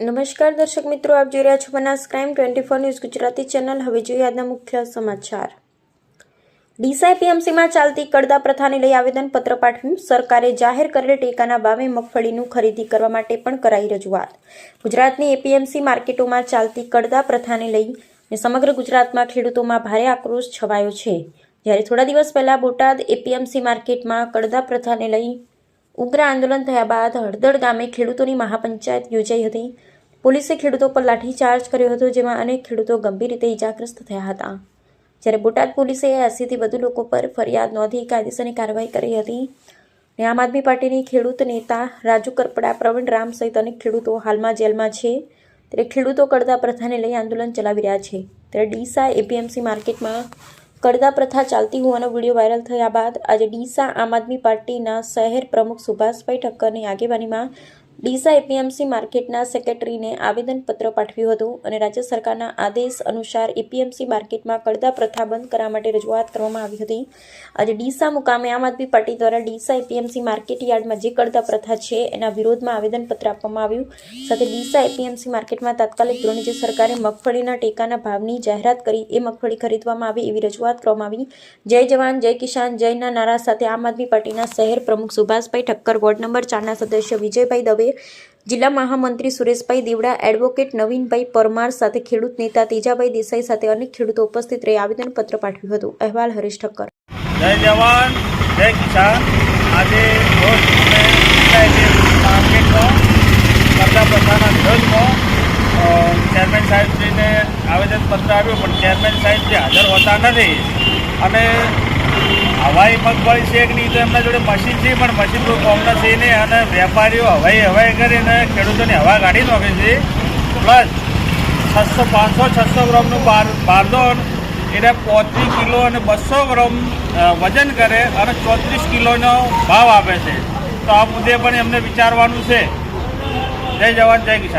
નમસ્કાર દર્શક મિત્રો, આપ જોઈ રહ્યા છો Banas crime twenty four news Gujarati channel. હવે જોઈએ આજના મુખ્ય સમાચાર. ડીસા પીએમસીમાં ચાલતી કડદા પ્રથાને લઈ આવેદનપત્ર પાઠવ્યું સરકારે જાહેર કરેલ ટેકાના ભાવે મગફળીનું ખરીદી કરવા માટે પણ કરાઈ રજૂઆત. ગુજરાતની એપીએમસી માર્કેટોમાં ચાલતી કડદા પ્રથાને લઈ સમગ્ર ગુજરાતમાં ખેડૂતોમાં ભારે આક્રોશ છવાયો છે. જ્યારે થોડા દિવસ પહેલા બોટાદ એપીએમસી માર્કેટમાં કડદા પ્રથાને લઈ ઉગ્ર આંદોલન થયા બાદ હળદળ ગામે ખેડૂતોની મહાપંચાયત યોજાઈ હતી. પોલીસે ખેડૂતો પર લાઠીચાર્જ કર્યો હતો, જેમાં અનેક ખેડૂતો ગંભીર રીતે ઇજાગ્રસ્ત થયા હતા. જ્યારે બોટાદ પોલીસે એસીથી વધુ લોકો પર ફરિયાદ નોંધી કાયદેસરની કાર્યવાહી કરી હતી. અને આમ આદમી પાર્ટીની ખેડૂત નેતા રાજુ કરપડા, પ્રવીણ રામ સહિત અનેક ખેડૂતો હાલમાં જેલમાં છે. ત્યારે ખેડૂતો કરતા પ્રથાને લઈ આંદોલન ચલાવી રહ્યા છે. ત્યારે ડીસા એપીએમસી માર્કેટમાં કડદા પ્રથા ચાલતી હોવાનો વીડિયો વાયરલ થયા બાદ આજે ડીસા આમ આદમી પાર્ટીના શહેર પ્રમુખ સુભાષભાઈ ઠક્કરની આગેવાનીમાં ડીસા એપીએમસી માર્કેટના સેક્રેટરીને આવેદનપત્ર પાઠવ્યું હતું અને રાજ્ય સરકારના આદેશ અનુસાર એપીએમસી માર્કેટમાં કડદા પ્રથા બંધ કરવા માટે રજૂઆત કરવામાં આવી હતી. આજે ડીસા મુકામે આમ આદમી પાર્ટી દ્વારા ડીસા એપીએમસી માર્કેટ યાર્ડમાં જે કડદા પ્રથા છે એના વિરોધમાં આવેદનપત્ર આપવામાં આવ્યું. સાથે ડીસા એપીએમસી માર્કેટમાં તાત્કાલિક ધોરણે જે સરકારે મગફળીના ટેકાના ભાવની જાહેરાત કરી એ મગફળી ખરીદવામાં આવે એવી રજૂઆત કરવામાં આવી. જય જવાન, જય કિસાન, જયના નારા સાથે આમ આદમી પાર્ટીના શહેર પ્રમુખ સુભાષભાઈ ઠક્કર વોર્ડ નંબર ચારના સદસ્ય વિજયભાઈ દવે જિલ્લા મહામંત્રી સુરેશભાઈ દેવડા, એડવોકેટ નવીનભાઈ પરમાર સાથે ખેડૂત નેતા તેજાભાઈ દેસાઈ સાથે અનેક ખેડૂતો ઉપસ્થિત રહી આવેદનપત્ર પાઠવ્યું હતું. અહેવાલ હરીશ ઠક્કર. જય જવાન, જય કિસાન. આજે ચેરમેન સાહેબશ્રીને આવેદનપત્ર આપ્યું, પણ ચેરમેન સાહેબ જે હાજર હોતા નથી અને હવાઈ મગફળી નહીં, તો એમના જોડે મશીન છે પણ મશીન કોઈ કોમના છે નહીં અને વેપારીઓ હવાઈ હવાઈ કરીને ખેડૂતોની હવા કાઢી નાખે છે. પ્લસ છસો, પાંચસો, છસો ગ્રામનું બાર, બારદોન, એને પોત્રીસ કિલો અને બસો ગ્રામ વજન કરે અને ચોત્રીસ કિલોનો ભાવ આપે છે. તો આ મુદ્દે પણ એમને વિચારવાનું છે. જય જવાન, જય કિસાન.